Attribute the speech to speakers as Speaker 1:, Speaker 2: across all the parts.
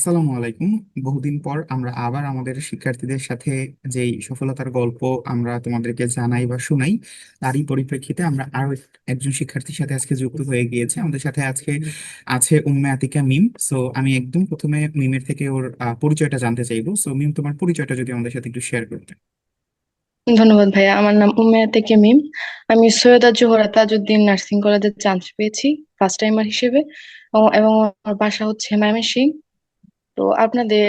Speaker 1: আসসালামু আলাইকুম। বহুদিন পর আমরা আবার আমাদের শিক্ষার্থীদের সাথে যেই সফলতার গল্প আমরা তোমাদেরকে জানাই বা শুনাই, তারই পরিপ্রেক্ষিতে আমরা আরও একজন শিক্ষার্থীর সাথে আজকে যুক্ত হয়ে গিয়েছে। আমাদের সাথে আজকে আছে উম্মে আতিকা মিম। সো আমি একদম প্রথমে মিমের থেকে ওর পরিচয়টা জানতে চাইব। সো মিম, তোমার পরিচয়টা যদি আমাদের সাথে একটু শেয়ার করতে।
Speaker 2: ধন্যবাদ ভাইয়া। আমার নাম উম্মেয়া থেকে মিম। আমি সৈয়দা জোহরা তাজউদ্দিন নার্সিং কলেজে চান্স পেয়েছি ফার্স্ট টাইমার হিসেবে। এবং আমার বাসা হচ্ছে ময়মনসিংহ। তো আপনাদের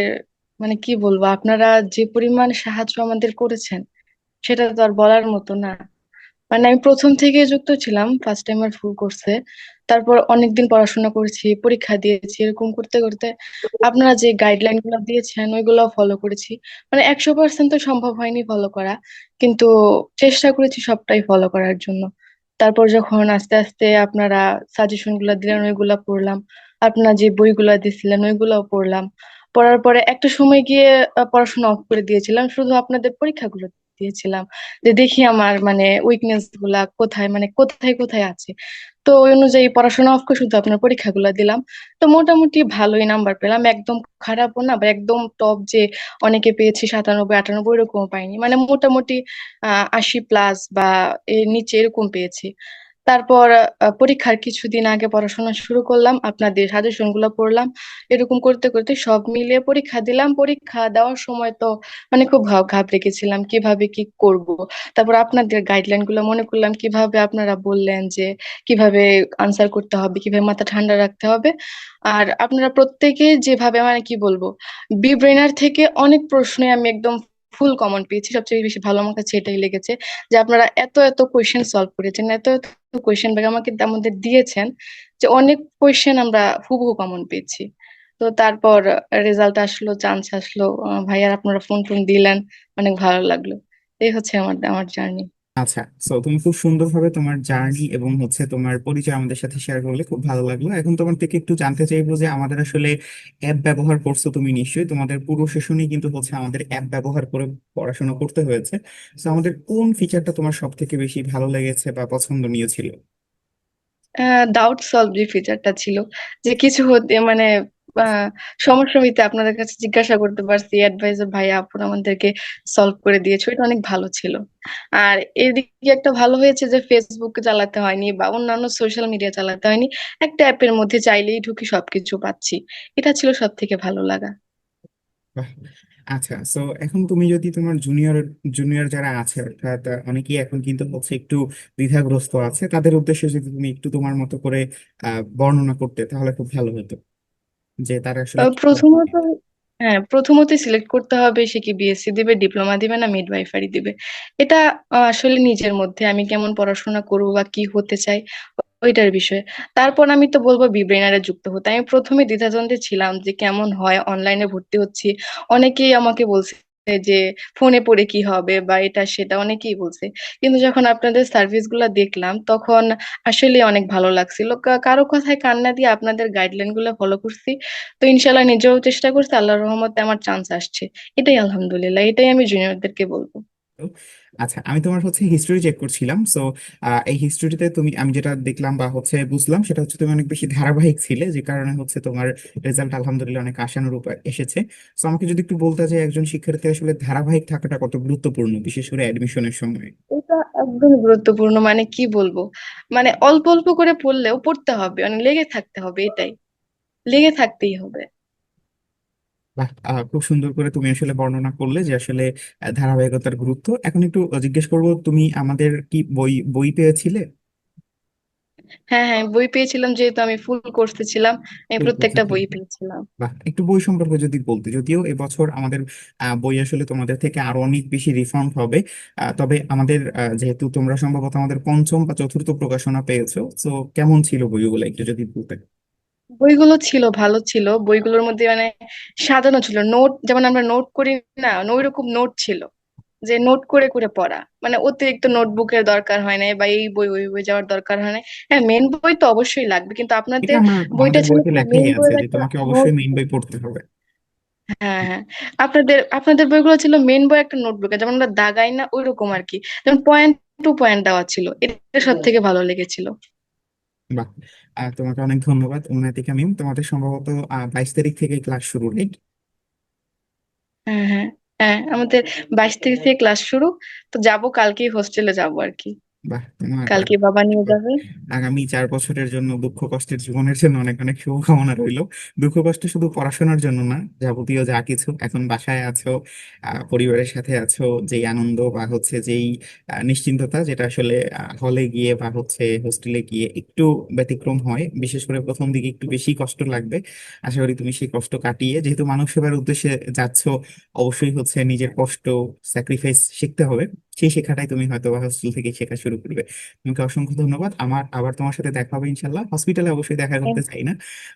Speaker 2: মানে কি বলব, আপনারা যে পরিমাণ সাহায্য আমাদের করেছেন, সেটা তো আর বলার মতো না। মানে আমি প্রথম থেকে যুক্ত ছিলাম ফার্স্ট টাইমার ফুল কোর্সে তারপর অনেকদিন পড়াশোনা করেছি, পরীক্ষা দিয়েছি, এরকম করতে করতে আপনারা যে গাইডলাইনগুলো দিয়েছেন ওইগুলো ফলো করেছি। মানে একশো পার্সেন্ট তো সম্ভব হয়নি ফলো করা, কিন্তু চেষ্টা করেছি সবটাই ফলো করার জন্য। তারপর যখন আস্তে আস্তে আপনারা সাজেশনগুলা দিলেন, ওইগুলা পড়লাম। আপনারা যে বইগুলা দিছিলেন, ওইগুলাও পড়লাম। পড়ার পরে একটা সময় গিয়ে পড়াশোনা অফ করে দিয়েছিলাম, শুধু আপনাদের পরীক্ষাগুলো দিয়েছিলাম। যে দেখি আমার মানে উইকনেসগুলা কোথায় মানে কোথায় কোথায় আছে। তো ওই অনুযায়ী পড়াশোনা অফ করে শুধু আপনার পরীক্ষাগুলো দিলাম। তো মোটামুটি ভালোই নাম্বার পেলাম। একদম খারাপও না বা একদম টপ যে অনেকে পেয়েছি সাতানব্বই, আটানব্বই এরকম পাইনি। মানে মোটামুটি, আহ, আশি প্লাস বা এর নিচে এরকম পেয়েছি। তারপর পরীক্ষার কিছুদিন আগে পড়াশোনা শুরু করলাম, আপনাদের সাজেশনগুলো পড়লাম। এরকম করতে করতে সব মিলিয়ে পরীক্ষা দিলাম। পরীক্ষা দেওয়ার সময় তো মানে খুব ঘাব ঘাবড়ে গেছিলাম, কীভাবে কি করব? তারপর আপনাদের গাইডলাইনগুলো মনে করলাম, কীভাবে আপনারা বললেন যে, কীভাবে আনসার করতে হবে, কীভাবে মাথা ঠান্ডা রাখতে হবে। আর আপনারা প্রত্যেকে যেভাবে মানে কি বলব বি ব্রেনার থেকে অনেক প্রশ্নে আমি একদম ফুল কমন পেয়েছি। সবচেয়ে বেশি ভালো আমার কাছে এটাই লেগেছে যে আপনারা এত এত কোয়েশ্চেন সলভ করেছেন, এত এত কোয়েশ্চেন ব্যাগ আমাকে আমাদের দিয়েছেন যে অনেক কোয়েশ্চেন আমরা হুবহু কমন পেয়েছি। তো তারপর রেজাল্ট আসলো চান্স আসলো ভাইয়ার আপনারা ফোন টোন দিলেন, অনেক ভালো লাগল। এই হচ্ছে আমার আমার জার্নি
Speaker 1: আচ্ছা সো তুমি খুব সুন্দরভাবে তোমার জার্নি এবং হচ্ছে তোমার পরিচয় আমাদের সাথে শেয়ার করলে খুব ভালো লাগল। এখন তোমার থেকে একটু জানতে চাইব যে আমাদের আসলে অ্যাপ ব্যবহার করছ তুমি নিশ্চয়ই। তোমাদের পুরো সেশনই কিন্তু হচ্ছে আমাদের অ্যাপ ব্যবহার করে পড়াশোনা করতে হয়েছে। তো আমাদের কোন ফিচারটা তোমার সব থেকে বেশি ভালো লেগেছে বা পছন্দনীয় ছিল?
Speaker 2: ডাউট সলভ যে ফিচারটা ছিল, যে কিছু হতে মানে সমস্যা হইতে আপনাদের কাছে জিজ্ঞাসা করতে পারছি অ্যাডভাইজার ভাই আপুর আমাদেরকে সলভ করে দিয়েছে এটা অনেক ভালো ছিল। আর এদিকে একটা ভালো হয়েছে যে ফেসবুক চালাতে হয়নি বা অন্যান্য সোশ্যাল মিডিয়া চালাতে হয়নি, একটা অ্যাপের মধ্যে চাইলেই ঢুকে সবকিছু পাচ্ছি। এটা ছিল সব থেকে ভালো লাগা।
Speaker 1: আচ্ছা সো এখন তুমি যদি তোমার জুনিয়র জুনিয়র যারা আছে, অর্থাৎ অনেকেই এখন কিন্তু হচ্ছে একটু দ্বিধাগ্রস্ত আছে, তাদের উদ্দেশ্যে যদি তুমি একটু তোমার মতো করে বর্ণনা করতে, তাহলে খুব ভালো হতো। যে তারা আসলে
Speaker 2: আহ,
Speaker 1: কি
Speaker 2: প্রথমত হ্যাঁ প্রথমত সিলেক্ট করতে হবে সে কি বিএসসি দিবে ডিপ্লোমা দিবে না মিডওয়াইফারি দিবে। এটা আহ, আসলে নিজের মধ্যে আমি কেমন পড়াশোনা করব বা কি হতে চাই ওইটার বিষয়ে। তারপর আমি তো বলব বিব্রেনারে যুক্ত হতে। আমি প্রথমে দ্বিধাদ্বন্দ্বে ছিলাম যে কেমন হয় অনলাইনে ভর্তি হচ্ছি। অনেকেই আমাকে বলছে যে ফোনে পড়ে কি হবে বা এটা সেটা অনেকেই বলছে। কিন্তু যখন আপনাদের সার্ভিসগুলা দেখলাম, তখন আসলে অনেক ভালো লাগছিল। কারও কথায় কান্না দিয়ে আপনাদের গাইডলাইনগুলো ফলো করছি। তো ইনশাল্লাহ নিজেও চেষ্টা করছি, আল্লাহর রহমতে আমার চান্স আসছে। এটাই আলহামদুলিল্লাহ, এটাই আমি জুনিয়রদেরকে বলব।
Speaker 1: আচ্ছা আমি তোমার হচ্ছে হিস্ট্রি চেক করছিলাম। সো এই হিস্ট্রিতে তুমি, আমি যেটা দেখলাম বা হচ্ছে বুঝলাম, সেটা হচ্ছে তুমি অনেক বেশি ধারাবাহিক ছিলে, যে কারণে হচ্ছে তোমার রেজাল্ট আলহামদুলিল্লাহ অনেক আশানুরূপ এসেছে। সো আমাকে যদি একটু বলতে যে একজন শিক্ষার্থী আসলে ধারাবাহিক থাকাটা কত গুরুত্বপূর্ণ, বিশেষ করে অ্যাডমিশনের সময়?
Speaker 2: এটা একদম গুরুত্বপূর্ণ মানে কি বলব? মানে অল্প অল্প করে পড়লেও পড়তে হবে মানে লেগে থাকতে হবে, এটাই। লেগে থাকতেই হবে।
Speaker 1: বাহ আহ, খুব সুন্দর করে তুমি আসলে বর্ণনা করলে যে আসলে আহ, ধারাবাহিকতার গুরুত্ব। এখন একটু জিজ্ঞেস করব তুমি আমাদের কি বই বই পেয়েছিলে?
Speaker 2: হ্যাঁ হ্যাঁ বই পেয়েছিলাম যেহেতু আমি ফুল কোর্সে ছিলাম আমি
Speaker 1: ফুল
Speaker 2: প্রত্যেকটা বই পেয়েছিলাম।
Speaker 1: বাহ একটু বই সম্পর্কে যদি বলতে যদিও এবছর আমাদের আহ, বই আসলে তোমাদের থেকে আরও অনেক বেশি রিফাউন্ড হবে আহ, তবে আমাদের আহ, যেহেতু তোমরা সম্ভবত আমাদের পঞ্চম বা চতুর্থ প্রকাশনা পেয়েছ তো কেমন ছিল বইগুলো একটু যদি বলতে?
Speaker 2: বইগুলো ছিল ভালো ছিল। বইগুলোর মধ্যে মানে সাজানো ছিল। নোট যেমন আমরা নোট করি না ওইরকম নোট ছিল যে নোট করে করে পড়া। মানে অতিরিক্ত নোটবুকের দরকার হয় না বা এই বই ওই বই যাওয়ার দরকার হয় না হ্যাঁ মেন বই তো অবশ্যই লাগবে কিন্তু আপনাদের বইটা ছিল মেন
Speaker 1: তোমাকে অবশ্যই মেইন বই পড়তে হবে।
Speaker 2: হ্যাঁ হ্যাঁ। আপনাদের আপনাদের বইগুলো ছিল মেন বই একটা নোটবুকে যেমন আমরা দাগাই না ওইরকম আর কি। যেমন পয়েন্ট টু পয়েন্ট দেওয়া ছিল এটা সব থেকে ভালো লেগেছিল।
Speaker 1: বাহ তোমাকে অনেক ধন্যবাদ। উন্নতিকা মিম তোমাদের সম্ভবত বাইশ তারিখ থেকে ক্লাস শুরু রাইট
Speaker 2: হ্যাঁ হ্যাঁ হ্যাঁ আমাদের বাইশ তারিখ থেকে ক্লাস শুরু। তো যাব, কালকেই হোস্টেলে যাব আর কি।
Speaker 1: বাহ তোমার
Speaker 2: কালকে বাবা নিয়ে যাবে।
Speaker 1: আগামী চার বছরের জন্য দুঃখ কষ্টের জীবনের জন্য অনেক অনেক শুভকামনা রইল। দুঃখ কষ্ট শুধু পড়াশোনার জন্য না যাবতীয় যা কিছু এখন বাসায় আছো আহ, পরিবারের সাথে আছো যেই আনন্দ বা হচ্ছে যেই আহ, নিশ্চিন্ততা যেটা আসলে হলে গিয়ে বা হচ্ছে হোস্টেলে গিয়ে একটু ব্যতিক্রম হয় বিশেষ করে প্রথম দিকে একটু বেশি কষ্ট লাগবে। আশা করি তুমি সেই কষ্ট কাটিয়ে যেহেতু মানব সেবার উদ্দেশ্যে যাচ্ছ অবশ্যই হচ্ছে নিজের কষ্ট স্যাক্রিফাইস শিখতে হবে। সেই শেখাটাই তুমি হয়তো বা হোস্টেল থেকে শেখা শুরু করবে। তোমাকে অসংখ্য ধন্যবাদ। আমার আবার তোমার সাথে দেখা হবে ইনশাল্লাহ হসপিটালে অবশ্যই দেখা করতে চাই না।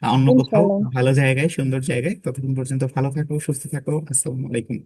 Speaker 1: অন্য কোথাও
Speaker 2: ইনশাল্লাহ
Speaker 1: ভালো জায়গায় সুন্দর জায়গায়। ততক্ষণ পর্যন্ত ভালো থাকো সুস্থ থাকো। আসসালামু আলাইকুম।